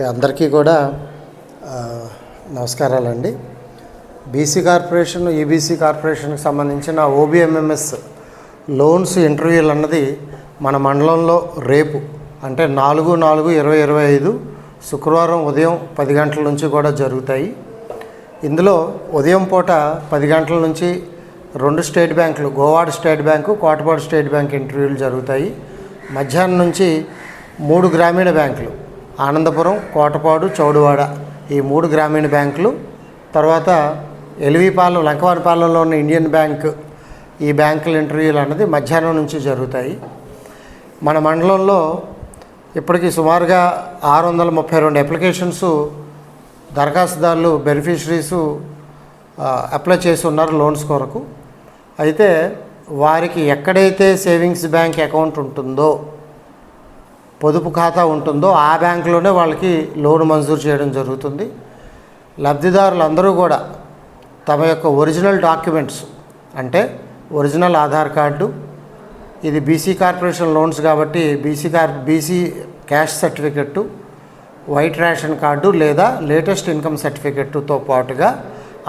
Okay అందరికీ కూడా నమస్కారాలండి. బీసీ కార్పొరేషన్ ఈబీసీ కార్పొరేషన్కి సంబంధించిన ఓబిఎంఎంఎస్ లోన్స్ ఇంటర్వ్యూలు అన్నది మన మండలంలో రేపు అంటే నాలుగు నాలుగు ఇరవై ఇరవై ఐదు శుక్రవారం ఉదయం పది గంటల నుంచి కూడా జరుగుతాయి. ఇందులో ఉదయం పూట పది గంటల నుంచి రెండు స్టేట్ బ్యాంకులు Govada state bank Kotapadu state bank ఇంటర్వ్యూలు జరుగుతాయి. మధ్యాహ్నం నుంచి మూడు గ్రామీణ బ్యాంకులు ఆనందపురం కోటపాడు చౌడువాడ ఈ మూడు గ్రామీణ బ్యాంకులు. తర్వాత ఎలివిపాలెం లంకవారిపాలెంలో ఉన్న ఇండియన్ బ్యాంక్ ఈ బ్యాంకుల ఇంటర్వ్యూలు అన్నది మధ్యాహ్నం నుంచి జరుగుతాయి. మన మండలంలో ఇప్పటికీ సుమారుగా ఆరు వందల ముప్పై రెండు అప్లికేషన్స్ దరఖాస్తుదారులు బెనిఫిషరీసు అప్లై చేసి ఉన్నారు లోన్స్ కొరకు. అయితే వారికి ఎక్కడైతే సేవింగ్స్ బ్యాంక్ అకౌంట్ ఉంటుందో పొదుపు ఖాతా ఉంటుందో ఆ బ్యాంకులోనే వాళ్ళకి లోన్ మంజూరు చేయడం జరుగుతుంది. లబ్ధిదారులందరూ కూడా తమ యొక్క ఒరిజినల్ డాక్యుమెంట్స్ అంటే ఒరిజినల్ ఆధార్ కార్డు ఇది బీసీ కార్పొరేషన్ లోన్స్ కాబట్టి BC car BC cash certificate white ration card లేదా లేటెస్ట్ ఇన్కమ్ సర్టిఫికెట్తో పాటుగా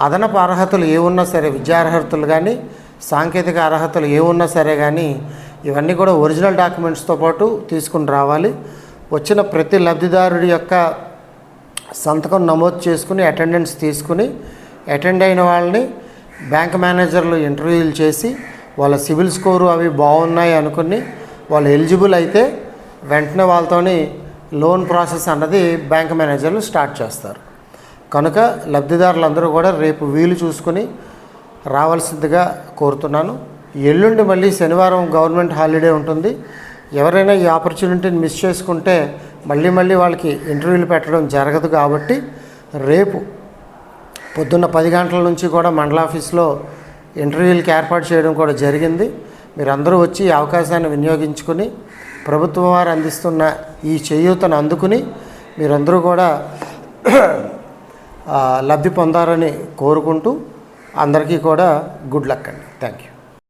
అదనపు అర్హతలు ఏ ఉన్నా సరే విద్యార్హతలు కానీ సాంకేతిక అర్హతలు ఏ ఉన్నా సరే కానీ ఇవన్నీ కూడా ఒరిజినల్ డాక్యుమెంట్స్తో పాటు తీసుకుని రావాలి. వచ్చిన ప్రతి లబ్ధిదారుడి యొక్క సంతకం నమోదు చేసుకుని అటెండెన్స్ తీసుకుని అటెండ్ అయిన వాళ్ళని బ్యాంక్ మేనేజర్లు ఇంటర్వ్యూలు చేసి వాళ్ళ సివిల్ స్కోరు అవి బాగున్నాయి అనుకుని వాళ్ళు ఎలిజిబుల్ అయితే వెంటనే వాళ్ళతోని లోన్ ప్రాసెస్ అన్నది బ్యాంక్ మేనేజర్లు స్టార్ట్ చేస్తారు. కనుక లబ్ధిదారులందరూ కూడా రేపు వీలు చూసుకుని రావాల్సిందిగా కోరుతున్నాను. ఎల్లుండి మళ్ళీ శనివారం గవర్నమెంట్ హాలిడే ఉంటుంది. ఎవరైనా ఈ ఆపర్చునిటీని మిస్ చేసుకుంటే మళ్ళీ మళ్ళీ వాళ్ళకి ఇంటర్వ్యూలు పెట్టడం జరగదు కాబట్టి రేపు పొద్దున్న పది గంటల నుంచి కూడా మండల ఆఫీస్లో ఇంటర్వ్యూలకి ఏర్పాటు చేయడం కూడా జరిగింది. మీరందరూ వచ్చి ఈ అవకాశాన్ని వినియోగించుకుని ప్రభుత్వం వారు అందిస్తున్న ఈ చేయూతను అందుకుని మీరందరూ కూడా లబ్ధి పొందారని కోరుకుంటూ అందరికీ కూడా గుడ్ లక్ అండి. Thank you